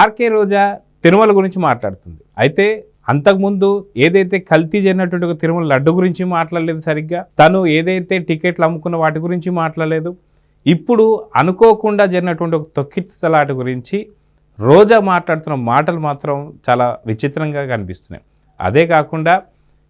RK రోజా తిరుమల గురించి మాట్లాడుతుంది. అయితే అంతకుముందు ఏదైతే కల్తీ జరిగినటువంటి ఒక తిరుమల లడ్డు గురించి మాట్లాడలేదు సరిగ్గా తను ఏదైతే టికెట్లు అమ్ముకున్న వాటి గురించి మాట్లాడలేదు. ఇప్పుడు అనుకోకుండా జరిగినటువంటి ఒక తొక్కిసలాట గురించి రోజా మాట్లాడుతున్న మాటలు మాత్రం చాలా విచిత్రంగా కనిపిస్తున్నాయి. అదే కాకుండా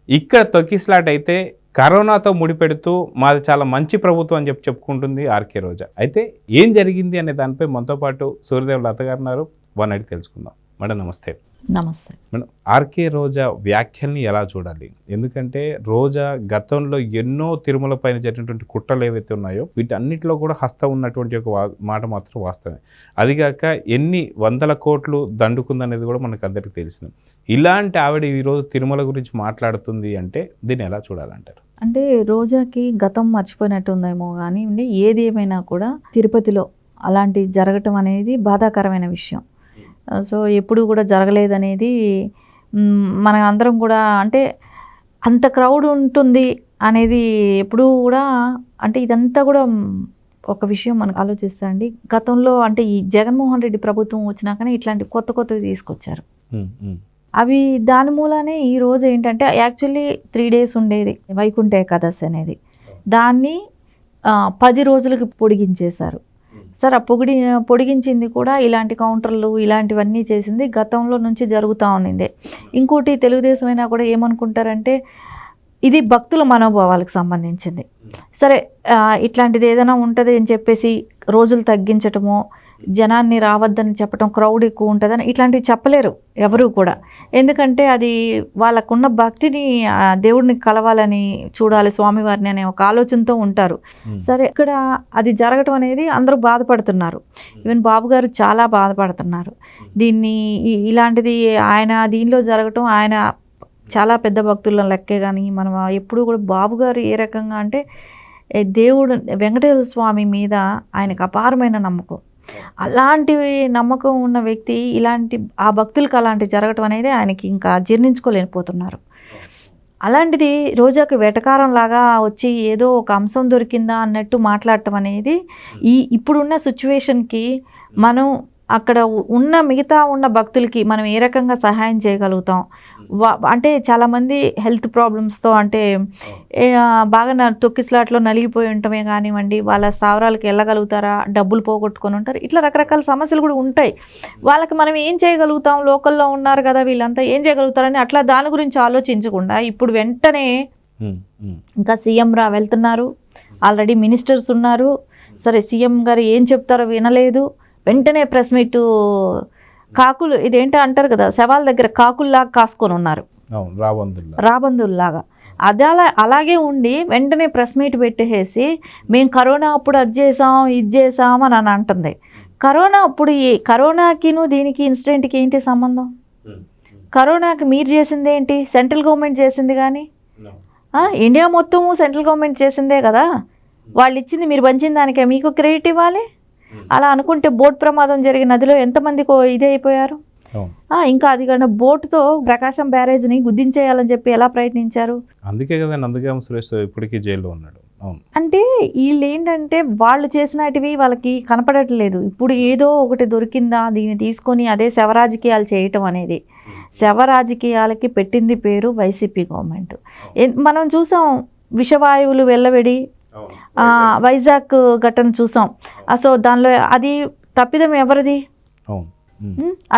ఇక్కడ తొక్కిసలాట అయితే కరోనాతో ముడిపెడుతూ మాది చాలా మంచి ప్రభుత్వం అని చెప్పి చెప్పుకుంటుంది ఆర్కే రోజా. అయితే ఏం జరిగింది అనే దానిపై మనతో పాటు సూర్యదేవ్ లత గారు ఉన్నారు. వన్ అడిగి తెలుసుకుందాం. మేడం నమస్తే. నమస్తే. మేడం ఆర్కే రోజా వ్యాఖ్యల్ని ఎలా చూడాలి? ఎందుకంటే రోజా గతంలో ఎన్నో తిరుమల పైన జరిగినటువంటి కుట్రలు ఏవైతే ఉన్నాయో వీటన్నిటిలో కూడా హస్తం ఉన్నటువంటి ఒక మాట మాత్రం వాస్తవమే. అదిగాక ఎన్ని వందల కోట్లు దండుకుందనేది కూడా మనకు అందరికీ తెలిసింది. ఇలాంటి ఆవిడ ఈరోజు తిరుమల గురించి మాట్లాడుతుంది అంటే దీన్ని ఎలా చూడాలంటారు? అంటే రోజాకి గతం మర్చిపోయినట్టుందేమో కానీ ఏది ఏమైనా కూడా తిరుపతిలో అలాంటి జరగటం అనేది బాధాకరమైన విషయం. ఆ, సో ఎప్పుడు కూడా జరగలేదనేది మన అందరం కూడా అంటే అంత క్రౌడ్ ఉంటుంది అనేది ఎప్పుడూ కూడా అంటే ఇదంతా కూడా ఒక విషయం మనకు ఆలోచిస్తా అండి. గతంలో అంటే ఈ జగన్మోహన్ రెడ్డి ప్రభుత్వం వచ్చినాకనే ఇట్లాంటి కొత్త కొత్తవి తీసుకొచ్చారు. ఉమ్, ఉమ్, అవి దాని మూలానే ఈ రోజు ఏంటంటే యాక్చువల్లీ త్రీ డేస్ ఉండేది వైకుంఠ ఏకాదశి అనేది. దాన్ని పది రోజులకి పొడిగించేశారు. సార్ ఆ పొగిడి పొడిగించింది కూడా ఇలాంటి కౌంటర్లు ఇలాంటివన్నీ చేసింది గతంలో నుంచి జరుగుతూ ఉన్నింది. ఇంకోటి తెలుగుదేశం అయినా కూడా ఏమనుకుంటారంటే ఇది భక్తుల మనోభావాలకు సంబంధించింది. సరే ఇట్లాంటిది ఏదైనా ఉంటుంది అని చెప్పేసి రోజులు తగ్గించటము జనాన్ని రావద్దని చెప్పటం క్రౌడ్ ఎక్కువ ఉంటుందని ఇట్లాంటివి చెప్పలేరు ఎవరు కూడా. ఎందుకంటే అది వాళ్ళకున్న భక్తిని దేవుడిని కలవాలని చూడాలి స్వామివారిని అనే ఒక ఆలోచనతో ఉంటారు. ఉమ్. సరే ఇక్కడ అది జరగటం అనేది అందరూ బాధపడుతున్నారు. ఈవెన్ బాబు గారు చాలా బాధపడుతున్నారు. దీన్ని ఈ- ఇలాంటిది ఆయన దీనిలో జరగటం ఆయన చాలా పెద్ద భక్తుల లెక్కే కానీ మనం ఎప్పుడు కూడా బాబు గారు ఏ రకంగా అంటే దేవుడు వెంకటేశ్వర స్వామి మీద ఆయనకు అపారమైన నమ్మకం. అలాంటివి నమ్మకం ఉన్న వ్యక్తి ఇలాంటి ఆ భక్తులకు అలాంటి జరగటం అనేది ఆయనకి ఇంకా జీర్ణించుకోలేకపోతున్నారు. అలాంటిది రోజాకి వెటకారం లాగా వచ్చి ఏదో ఒక అంశం దొరికిందా అన్నట్టు మాట్లాడటం అనేది ఈ ఇప్పుడున్న సిచ్యువేషన్కి మనం అక్కడ ఉన్న మిగతా ఉన్న భక్తులకి మనం ఏ రకంగా సహాయం చేయగలుగుతాం? వా అంటే చాలామంది హెల్త్ ప్రాబ్లమ్స్తో అంటే బాగా తొక్కిసలాట్లో నలిగిపోయి ఉండటమే కానివ్వండి వాళ్ళ స్థావరాలకు వెళ్ళగలుగుతారా? డబ్బులు పోగొట్టుకొని ఉంటారు. ఇట్లా రకరకాల సమస్యలు కూడా ఉంటాయి. వాళ్ళకి మనం ఏం చేయగలుగుతాం? లోకల్లో ఉన్నారు కదా వీళ్ళంతా ఏం చేయగలుగుతారని అట్లా దాని గురించి ఆలోచించకుండా ఇప్పుడు వెంటనే ఇంకా సీఎం రా వెళ్తున్నారు. ఆల్రెడీ మినిస్టర్స్ ఉన్నారు. సరే సీఎం గారు ఏం చెప్తారో వినలేదు. వెంటనే ప్రెస్ మీట్ కాకులు ఇదేంటో అంటారు కదా శవాల దగ్గర కాకుల్లాగా కాసుకొని ఉన్నారు. అవును రాబందుల్లా రాబందుల్లాగా. అదే అలా అలాగే ఉండి వెంటనే ప్రెస్ మీట్ పెట్టేసి మేము కరోనా అప్పుడు అది చేసాం ఇది చేసాం అని అని అంటుంది. కరోనా అప్పుడు ఈ కరోనాకిను దీనికి ఇన్సిడెంట్కి ఏంటి సంబంధం? కరోనాకి మీరు చేసింది ఏంటి? సెంట్రల్ గవర్నమెంట్ చేసింది కానీ? ఆ, ఇండియా మొత్తము సెంట్రల్ గవర్నమెంట్ చేసిందే కదా? వాళ్ళు ఇచ్చింది మీరు పంచిన దానికే మీకు క్రెడిట్ ఇవ్వాలి? అలా అనుకుంటే బోట్ ప్రమాదం జరిగిన నదిలో ఎంతమంది కో- ఇదే అయిపోయారు? ఇంకా అది కాకుండా బోటుతో ప్రకాశం బ్యారేజ్ని గుద్దించేయాలని చెప్పి ఎలా ప్రయత్నించారు? అందుకే కదా నందగామ సురేష్ ఇప్పటికీ జైల్లో ఉన్నాడు. అంటే వీళ్ళు ఏంటంటే వాళ్ళు చేసినటివి వాళ్ళకి కనపడట్లేదు. ఇప్పుడు ఏదో ఒకటి దొరికిందా దీన్ని తీసుకొని అదే శవ రాజకీయాలు చేయటం అనేది. శవ రాజకీయాలకి పెట్టింది పేరు వైసీపీ గవర్నమెంట్. మనం చూసాం విషవాయువులు వెళ్ళబెడి వైజాగ్. ఘటన చూసాం. సో దానిలో అది తప్పిదం ఎవరిది?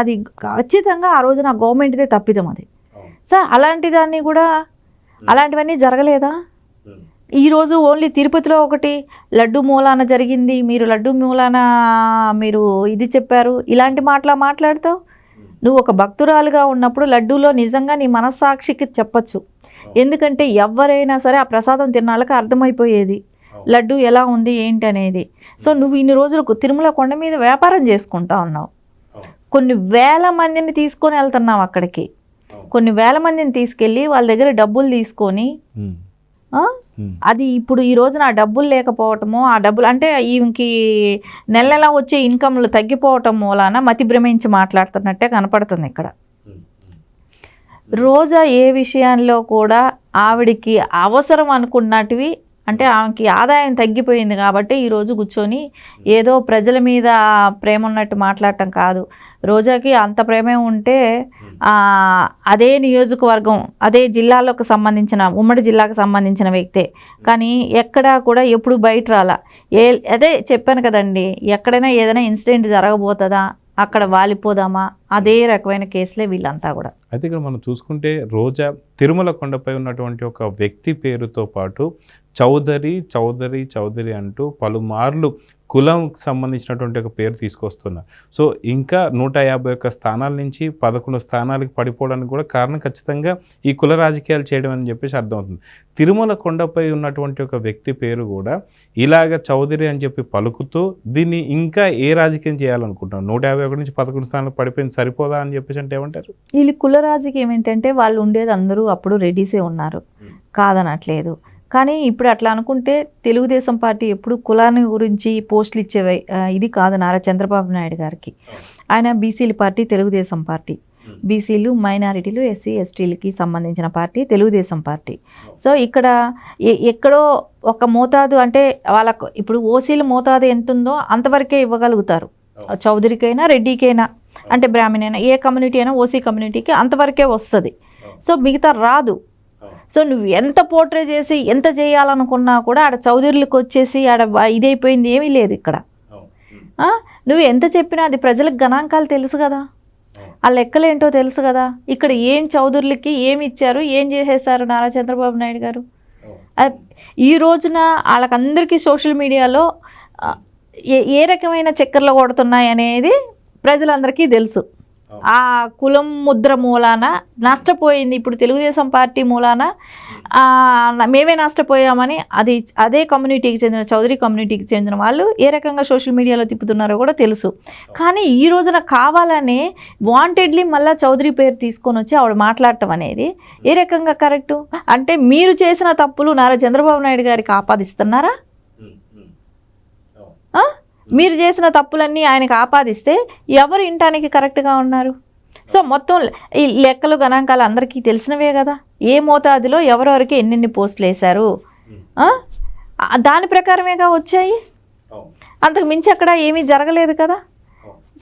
అది ఖచ్చితంగా ఆ రోజున గవర్నమెంట్దే తప్పిదం అది. సార్ అలాంటి దాన్ని కూడా అలాంటివన్నీ జరగలేదా? ఈరోజు ఓన్లీ తిరుపతిలో ఒకటి లడ్డు మూలాన జరిగింది మీరు లడ్డు మూలాన మీరు ఇది చెప్పారు ఇలాంటి మాటలా మాట్లాడతావు? నువ్వు ఒక భక్తురాలుగా ఉన్నప్పుడు లడ్డూలో నిజంగా నీ మనస్సాక్షికి చెప్పొచ్చు. ఎందుకంటే ఎవరైనా సరే ఆ ప్రసాదం తిన్నాళ్ళకి అర్థమైపోయేది. లడ్డు ఎలా ఉంది ఏంటి అనేది. సో నువ్వు ఇన్ని రోజులు తిరుమల కొండ మీద వ్యాపారం చేసుకుంటా ఉన్నావు. కొన్ని వేల మందిని తీసుకొని వెళ్తున్నావు అక్కడికి. కొన్ని వేల మందిని తీసుకెళ్ళి వాళ్ళ దగ్గర డబ్బులు తీసుకొని అది ఇప్పుడు ఈ రోజున ఆ డబ్బులు లేకపోవటము ఆ డబ్బులు అంటే ఈమెకి నెల నెల వచ్చే ఇన్కమ్లు తగ్గిపోవటం మూలాన మతి భ్రమించి మాట్లాడుతున్నట్టే కనపడుతుంది ఇక్కడ. రోజా ఏ విషయాల్లో కూడా ఆవిడికి అవసరం అనుకున్నటివి అంటే ఆమెకి ఆదాయం తగ్గిపోయింది కాబట్టి ఈరోజు కూర్చొని ఏదో ప్రజల మీద ప్రేమ ఉన్నట్టు మాట్లాడటం కాదు. రోజాకి అంత ప్రేమే ఉంటే అదే నియోజకవర్గం అదే జిల్లాలోకి సంబంధించిన ఉమ్మడి జిల్లాకు సంబంధించిన వ్యక్తే. కానీ ఎక్కడా కూడా ఎప్పుడు బయట రాలా. ఏ అదే చెప్పాను కదండి ఎక్కడైనా ఏదైనా ఇన్సిడెంట్ జరగబోతుందా? అక్కడ వాలిపోదామా? అదే రకమైన కేసులే వీళ్ళంతా కూడా. అయితే ఇక్కడ మనం చూసుకుంటే రోజా తిరుమల కొండపై ఉన్నటువంటి ఒక వ్యక్తి పేరుతో పాటు చౌదరి చౌదరి చౌదరి అంటూ పలుమార్లు కులం సంబంధించినటువంటి ఒక పేరు తీసుకొస్తున్నారు. సో ఇంకా నూట యాభై ఒక్క స్థానాల నుంచి పదకొండు స్థానాలకు పడిపోవడానికి కూడా కారణం ఖచ్చితంగా ఈ కుల రాజకీయాలు చేయడం అని చెప్పేసి అర్థమవుతుంది. తిరుమల కొండపై ఉన్నటువంటి ఒక వ్యక్తి పేరు కూడా ఇలాగ చౌదరి అని చెప్పి పలుకుతూ దీన్ని ఇంకా ఏ రాజకీయం చేయాలనుకుంటున్నారు? నూట యాభై ఒకటి నుంచి పదకొండు స్థానాలకు పడిపోయింది సరిపోదా అని చెప్పేసి అంటే ఏమంటారు? వీళ్ళు కుల రాజకీయం ఏంటంటే వాళ్ళు ఉండేది అందరూ అప్పుడు రెడీసే ఉన్నారు. కాదనట్లేదు. కానీ ఇప్పుడు అట్లా అనుకుంటే తెలుగుదేశం పార్టీ ఎప్పుడు కులాన్ని గురించి పోస్టులు ఇచ్చేవి ఇది కాదు నారా చంద్రబాబు నాయుడు గారికి. ఆయన బీసీల పార్టీ తెలుగుదేశం పార్టీ. బీసీలు మైనారిటీలు ఎస్సీ ఎస్టీలకి సంబంధించిన పార్టీ తెలుగుదేశం పార్టీ. సో ఇక్కడ ఎక్కడో ఒక మోతాదు అంటే వాళ్ళకు ఇప్పుడు ఓసీల మోతాదు ఎంత ఉందో అంతవరకే ఇవ్వగలుగుతారు. చౌదరికైనా రెడ్డికైనా అంటే బ్రాహ్మణ్ అయినా ఏ కమ్యూనిటీ అయినా ఓసీ కమ్యూనిటీకి అంతవరకే వస్తుంది. సో మిగతా రాదు. సో నువ్వు ఎంత పోర్ట్రే చేసి ఎంత చేయాలనుకున్నా కూడా ఆడ చౌదరులకు వచ్చేసి ఆడ ఇదైపోయింది ఏమీ లేదు ఇక్కడ? నువ్వు ఎంత చెప్పినా అది ప్రజలకు గణాంకాలు తెలుసు కదా. ఆ లెక్కలేంటో తెలుసు కదా. ఇక్కడ ఏం చౌదరులకి ఏమి ఇచ్చారు ఏం చేసేసారు నారా చంద్రబాబు నాయుడు గారు? ఈ రోజున వాళ్ళకందరికీ సోషల్ మీడియాలో ఏ రకమైన చక్కర్లు కొడుతున్నాయి అనేది ప్రజలందరికీ తెలుసు. ఆ కులం ముద్ర మూలాన నష్టపోయింది ఇప్పుడు తెలుగుదేశం పార్టీ మూలాన మేమే నష్టపోయామని అది అదే కమ్యూనిటీకి చెందిన చౌదరి కమ్యూనిటీకి చెందిన వాళ్ళు ఏ రకంగా సోషల్ మీడియాలో తిప్పుతున్నారో కూడా తెలుసు. కానీ ఈ రోజున కావాలని వాంటెడ్లీ మళ్ళీ చౌదరి పేరు తీసుకొని వచ్చి ఆవిడ మాట్లాడటం అనేది ఏ రకంగా కరెక్టు? అంటే మీరు చేసిన తప్పులు నారా చంద్రబాబు నాయుడు గారికి ఆపాదిస్తున్నారా? మీరు చేసిన తప్పులన్నీ ఆయనకు ఆపాదిస్తే ఎవరు ఇంటానికి కరెక్ట్గా ఉన్నారు? సో మొత్తం ఈ లెక్కలు గణాంకాలు అందరికీ తెలిసినవే కదా. ఏ మోతాదులో ఎవరెవరికి ఎన్నెన్ని పోస్టులు వేశారు? దాని ప్రకారమేగా వచ్చాయి? అంతకు మించి అక్కడ ఏమీ జరగలేదు కదా?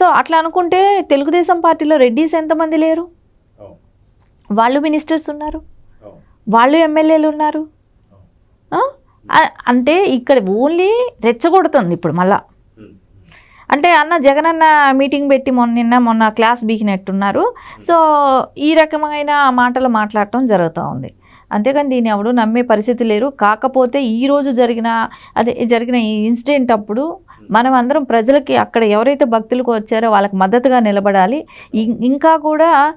సో అట్లా అనుకుంటే తెలుగుదేశం పార్టీలో రెడ్డిస్ ఎంతమంది లేరు? వాళ్ళు మినిస్టర్స్ ఉన్నారు? వాళ్ళు ఎమ్మెల్యేలు ఉన్నారు? అంటే ఇక్కడ ఓన్లీ రెచ్చగొడుతుంది ఇప్పుడు మళ్ళా. అంటే అన్న జగన్ అన్న మీటింగ్ పెట్టి మొన్న నిన్న మొన్న క్లాస్ బీకినట్టున్నారు సో ఈ రకమైన మాటలు మాట్లాడటం జరుగుతూ ఉంది. అంతేకాని దీన్ని ఎవడు నమ్మే పరిస్థితి లేరు. కాకపోతే ఈ రోజు జరిగిన అదే జరిగిన ఈ ఇన్సిడెంట్ అప్పుడు మనం అందరం ప్రజలకి అక్కడ ఎవరైతే భక్తులకు వచ్చారో వాళ్ళకి మద్దతుగా నిలబడాలి. ఇం- ఇంకా కూడా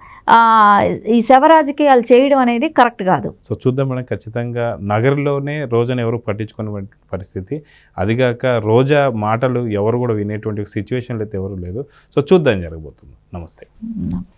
ఈ శవ రాజకీయాలు చేయడం అనేది కరెక్ట్ కాదు. సో చూద్దాం మేడం. ఖచ్చితంగా నగరంలోనే రోజాను ఎవరు పట్టించుకునే పరిస్థితి. అదిగాక రోజా మాటలు ఎవరు కూడా వినేటువంటి సిచ్యువేషన్లు అయితే ఎవరు లేదు. సో చూద్దాం జరగబోతుంది. నమస్తే. నమస్తే.